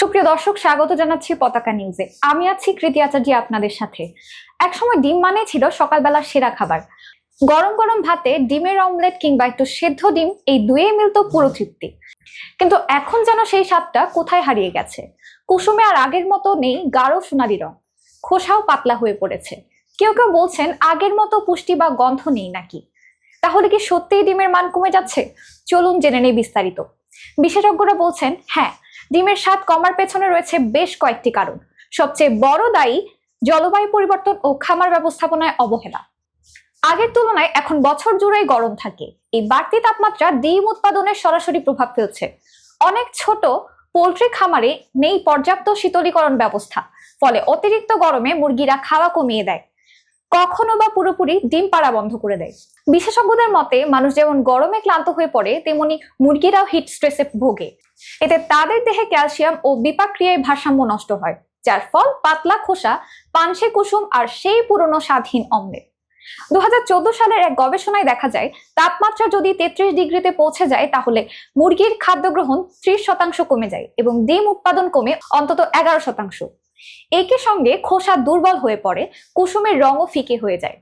সুপ্রিয় দর্শক, স্বাগত জানাচ্ছি পতাকা নিউজে। আমি আছি কৃতি আচার্য আপনাদের সাথে। একসময় ডিম মানে ছিল সকালবেলার সেরা খাবার। গরম গরম ভাতে ডিমের অমলেট কিংবা একটু সেদ্ধ ডিম, এই দুয়ে মিলতো পুরো তৃপ্তি। কিন্তু এখন যেন সেই স্বাদটা কোথায় হারিয়ে গেছে? কুসুমে আর আগের মতো নেই গাঢ় সোনালি রং। খোসাও পাতলা হয়ে পড়েছে। কেউ কেউ বলছেন আগের মতো পুষ্টি বা গন্ধ নেই নাকি? তাহলে কি সত্যিই ডিমের মান কমে যাচ্ছে? চলুন জেনে নেই বিস্তারিত। বিশেষজ্ঞরা বলছেন হ্যাঁ ডিমের স্বাদ কমার পেছনে রয়েছে বেশ কয়েকটি কারণ। সবচেয়ে বড় দায়ী জলবায়ু পরিবর্তন ও খামার ব্যবস্থাপনায় অবহেলা। আগের তুলনায় এখন বছর জুড়েই গরম থাকে। এই বাড়তি তাপমাত্রা ডিম উৎপাদনের সরাসরি প্রভাব ফেলছে। অনেক ছোট পোলট্রি খামারে নেই পর্যাপ্ত শীতলীকরণ ব্যবস্থা, ফলে অতিরিক্ত গরমে মুরগিরা খাওয়া কমিয়ে দেয়। কখনো বা পুরোপুরি ডিম পাড়া বন্ধ করে দেয়। বিশেষজ্ঞদের মতে, মানুষ যেমন গরমে ক্লান্ত হয়ে পড়ে, তেমনি মুরগিরাও হিট স্ট্রেসে ভোগে। এতে তাদের দেহে ক্যালসিয়াম ও বিপাক্রিয়ায় ভারসাম্য নষ্ট হয়, যার ফল পাতলা খোসা, পানসে কুসুম আর সেই পুরনো স্বাধীন অম্লেট। দু সালের এক গবেষণায় দেখা যায়, তাপমাত্রা যদি তেত্রিশ ডিগ্রিতে পৌঁছে যায়, তাহলে মুরগির খাদ্য গ্রহণ ত্রিশ শতাংশ কমে যায় এবং ডিম উৎপাদন কমে অন্তত এগারো শতাংশ। একই সঙ্গে খোসা দুর্বল হয়ে পড়ে, কুসুমের রঙও ফিকে হয়ে যায়।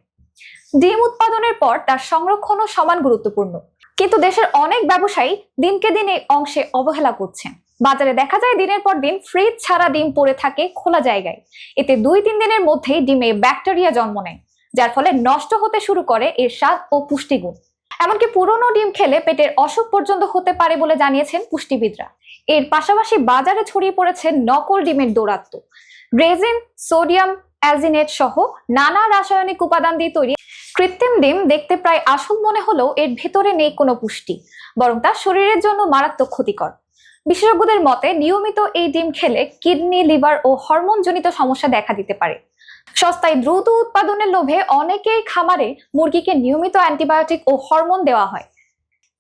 ডিম উৎপাদনের পর তার সংরক্ষণও সমান গুরুত্বপূর্ণ। কিন্তু দেশের অনেক ব্যবসায়ী দিনকে দিন এই অংশে অবহেলা করছেন। বাজারে দেখা যায় দিনের পর দিন ফ্রিজ ছাড়া ডিম পড়ে থাকে খোলা জায়গায়। এতে দুই তিন দিনের মধ্যেই ডিমে ব্যাকটেরিয়া জন্ম নেয়, যার ফলে নষ্ট হতে শুরু করে এর স্বাদ ও পুষ্টিগুণ। এমনকি পুরনো ডিম খেলে পেটের অসুখ পর্যন্ত হতে পারে বলে জানিয়েছেন পুষ্টিবিদরা। এর পাশাপাশি বাজারে ছড়িয়ে পড়েছে নকল ডিমের দৌরাত্ম রেজিন, সোডিয়াম, অ্যালজিনেট সহ নানা রাসায়নিক উপাদান দিয়ে তৈরি। কৃত্রিম ডিম দেখতে প্রায় আসল মনে হলেও এর ভেতরে নেই কোনো পুষ্টি, বরং তা শরীরের জন্য মারাত্মক ক্ষতিকর। বিশেষজ্ঞদের মতে, নিয়মিত এই ডিম খেলে কিডনি, লিভার ও হরমোনজনিত সমস্যা দেখা দিতে পারে। সস্তায় দ্রুত উৎপাদনের লোভে অনেকেই খামারে মুরগিকে নিয়মিত অ্যান্টিবায়োটিক ও হরমোন দেওয়া হয়।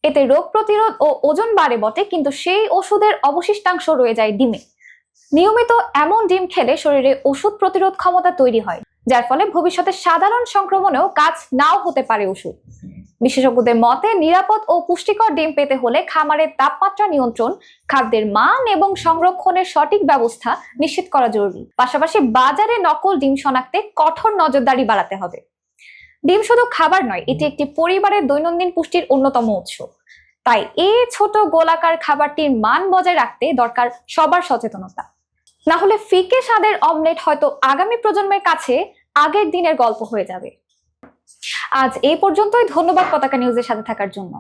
এতে রোগ প্রতিরোধ ও ওজন বাড়ে বটে, কিন্তু সেই ওষুধের অবশিষ্টাংশ রয়ে যায় ডিমে। নিয়মিত এমন ডিম খেলে শরীরে ওষুধ প্রতিরোধ ক্ষমতা তৈরি হয়, যার ফলে ভবিষ্যতে সাধারণ সংক্রমণেও কাজ নাও হতে পারে ওষুধ। বিশেষজ্ঞদের মতে, নিরাপদ ও পুষ্টিকর ডিম পেতে হলে খামারের তাপমাত্রা নিয়ন্ত্রণ, খাদ্যের মান এবং সংরক্ষণের সঠিক ব্যবস্থা নিশ্চিত করা জরুরি। পাশাপাশি বাজারে নকল ডিম শনাক্তে কঠোর নজরদারি বাড়াতে হবে। ডিম শুধু খাবার নয়, এটি একটি পরিবারের দৈনন্দিন পুষ্টির অন্যতম উৎস। তাই এই ছোট গোলাকার খাবারটির মান বজায় রাখতে দরকার সবার সচেতনতা। না হলে ফিকে স্বাদের অমলেট হয়তো আগামী প্রজন্মের কাছে আগের দিনের গল্প হয়ে যাবে। আজ এই পর্যন্তই, ধন্যবাদ পতাকা নিউজের সাথে থাকার জন্য।